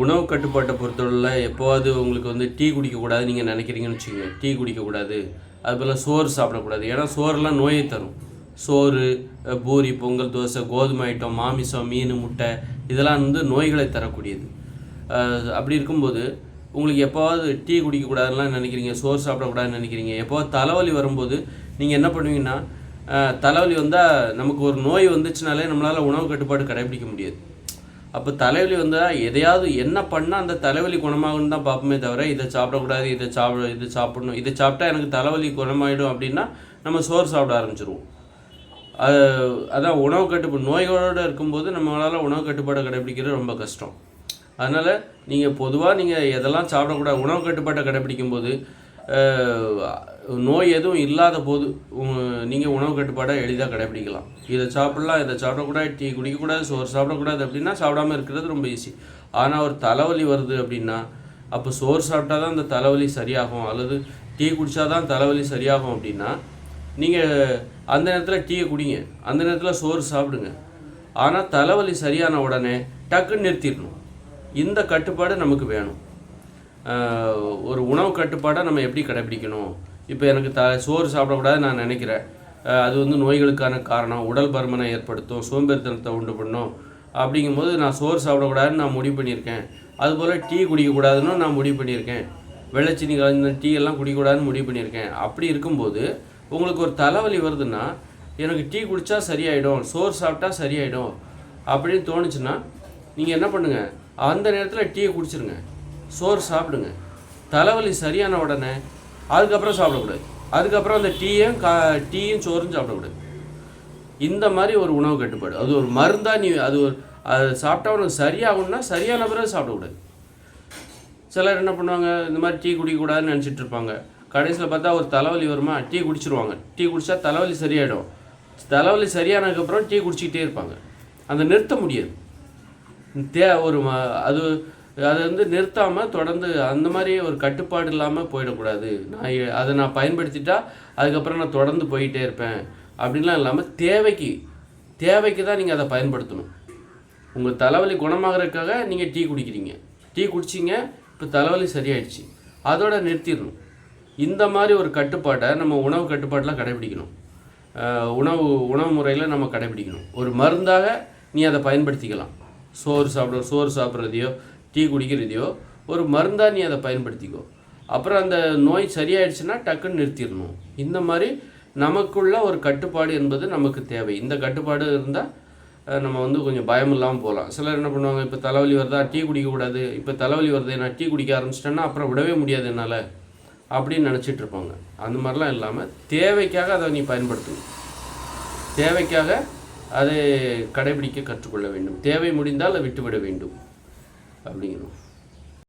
உணவு கட்டுப்பாட்டை பொறுத்தவரையில் எப்போவாது உங்களுக்கு வந்து டீ குடிக்கக்கூடாது நீங்கள் நினைக்கிறீங்கன்னு வச்சுக்கோங்க. டீ குடிக்கக்கூடாது. அதுபோல் சோறு சாப்பிடக்கூடாது. ஏன்னா சோறுலாம் நோயை தரும். சோறு பூரி பொங்கல் தோசை கோதுமை ஐட்டம் மாமிசம் மீன் முட்டை இதெல்லாம் வந்து நோய்களை தரக்கூடியது. அப்படி இருக்கும்போது உங்களுக்கு எப்போவாவது டீ குடிக்கக்கூடாதுலாம் நினைக்கிறீங்க சோறு சாப்பிடக்கூடாதுன்னு நினைக்கிறீங்க எப்போவாது தலைவலி வரும்போது நீங்கள் என்ன பண்ணுவீங்கன்னா தலைவலி வந்தால் நமக்கு ஒரு நோய் வந்துச்சுனாலே நம்மளால் உணவு கட்டுப்பாடு கடைபிடிக்க முடியாது. அப்போ தலைவலி வந்தால் எதையாவது என்ன பண்ணால் அந்த தலைவலி குணமாகும்னு தான் பார்ப்போமே தவிர இதை சாப்பிடக்கூடாது இதை சாப்பிட இது சாப்பிடணும் இதை சாப்பிட்டா எனக்கு தலைவலி குணமாயிடும் அப்படின்னா நம்ம சோறு சாப்பிட ஆரம்பிச்சிருவோம். அது அதான் உணவு கட்டுப்பாடு நோய்களோடு இருக்கும்போது நம்மளால் உணவு கட்டுப்பாடை கடைபிடிக்கிறது ரொம்ப கஷ்டம். அதனால் நீங்கள் பொதுவாக நீங்கள் எதெல்லாம் சாப்பிடக்கூடாது உணவு கட்டுப்பாட்டை கடைபிடிக்கும் போது நோய் எதுவும் இல்லாத போது நீங்கள் உணவு கட்டுப்பாடை எளிதாக கடைபிடிக்கலாம். இதை சாப்பிடலாம் இதை சாப்பிடக்கூடாது டீ குடிக்கக்கூடாது சோறு சாப்பிடக்கூடாது அப்படின்னா சாப்பிடாம இருக்கிறது ரொம்ப ஈஸி ஆனால் ஒரு தலைவலி வருது அப்படின்னா அப்போ சோறு சாப்பிட்டா தான் அந்த தலைவலி சரியாகும் அல்லது டீ குடித்தா தான் தலைவலி சரியாகும் அப்படின்னா நீங்கள் அந்த நேரத்தில் டீயை குடிங்க. அந்த நேரத்தில் சோறு சாப்பிடுங்க. ஆனால் தலைவலி சரியான உடனே டக்குன்னு நிறுத்திடணும். இந்த கட்டுப்பாடு நமக்கு வேணும். ஒரு உணவு கட்டுப்பாடாக நம்ம எப்படி கடைபிடிக்கணும்? இப்போ எனக்கு த சோறு சாப்பிடக்கூடாது நான் நினைக்கிறேன். அது வந்து நோய்களுக்கான காரணம் உடல் பருமனை ஏற்படுத்தும் சோம்பேறித்தனத்தை உண்டு பண்ணும். அப்படிங்கும்போது நான் சோறு சாப்பிடக்கூடாதுன்னு நான் முடிவு பண்ணியிருக்கேன். அதுபோல் டீ குடிக்கக்கூடாதுன்னு நான் முடிவு பண்ணியிருக்கேன். வெள்ளைச்சீனி கலந்த டீ எல்லாம் குடிக்கக்கூடாதுன்னு முடிவு பண்ணியிருக்கேன். அப்படி இருக்கும்போது உங்களுக்கு ஒரு தலைவலி வருதுன்னா எனக்கு டீ குடித்தா சரியாயிடும் சோறு சாப்பிட்டா சரியாயிடும் அப்படின்னு தோணுச்சுன்னா நீங்கள் என்ன பண்ணுங்கள் அந்த நேரத்தில் டீயை குடிச்சிருங்க. சோறு சாப்பிடுங்க. தலைவலி சரியான உடனே அதுக்கப்புறம் சாப்பிடக்கூடாது. அதுக்கப்புறம் அந்த டீயும் கா டீயும் சோறும் சாப்பிடக்கூடாது. இந்த மாதிரி ஒரு உணவு கட்டுப்பாடு. அது ஒரு மருந்தாக நீ அது ஒரு அது சாப்பிட்டா உனக்கு சரியாகும்னா சரியான பிறகு சாப்பிடக்கூடாது. சிலர் என்ன பண்ணுவாங்க இந்த மாதிரி டீ குடிக்கக்கூடாதுன்னு நினச்சிட்டு இருப்பாங்க. கடைசியில் பார்த்தா ஒரு தலைவலி வருமா? டீ குடிச்சிருவாங்க. டீ குடித்தா தலைவலி சரியாயிடும். தலைவலி சரியானதுக்கப்புறம் டீ குடிச்சிக்கிட்டே இருப்பாங்க. அந்த நிறுத்த முடியாது. தே ஒரு அது அதை வந்து நிறுத்தாமல் தொடர்ந்து அந்த மாதிரி ஒரு கட்டுப்பாடு இல்லாமல் போயிடக்கூடாது. நான் அதை நான் பயன்படுத்திட்டா அதுக்கப்புறம் நான் தொடர்ந்து போயிட்டே இருப்பேன். அப்படின்லாம் இல்லாமல் தேவைக்கு தேவைக்கு தான் நீங்கள் அதை பயன்படுத்தணும். உங்கள் தலைவலி குணமாகறதுக்காக நீங்கள் டீ குடிக்கிறீங்க. டீ குடிச்சிங்க இப்போ தலைவலி சரியாயிடுச்சு. அதோட நிறுத்திடணும். இந்த மாதிரி ஒரு கட்டுப்பாட்டை நம்ம உணவு கட்டுப்பாட்டில் கடைபிடிக்கணும். உணவு உணவு முறையில் நம்ம கடைபிடிக்கணும். ஒரு மருந்தாக நீ அதை பயன்படுத்திக்கலாம். சோறு சாப்பிட சோறு சாப்பிட்றதையோ டீ குடிக்கிறதையோ ஒரு மருந்தாக நீ அதை பயன்படுத்திக்கோ. அப்புறம் அந்த நோய் சரியாயிடுச்சுன்னா டக்குன்னு நிறுத்திடணும். இந்த மாதிரி நமக்குள்ள ஒரு கட்டுப்பாடு என்பது நமக்கு தேவை. இந்த கட்டுப்பாடு இருந்தால் நம்ம வந்து கொஞ்சம் பயம் இல்லாமல் போகலாம் சிலர் என்ன பண்ணுவாங்க இப்போ தலைவலி வருதா டீ குடிக்கக்கூடாது. இப்போ தலைவலி வருது நான் டீ குடிக்க ஆரம்பிச்சிட்டேன்னா அப்புறம் விடவே முடியாது என்னால் அப்படின்னு நினச்சிட்டு இருப்பாங்க. அந்த மாதிரிலாம் இல்லாமல் தேவைக்காக அதை நீ பயன்படுத்தணும் தேவைக்காக அதை கடைபிடிக்க கற்றுக்கொள்ள வேண்டும். தேவை முடிந்தால் அதை விட்டுவிட வேண்டும். அப்படிங்கிறோம்.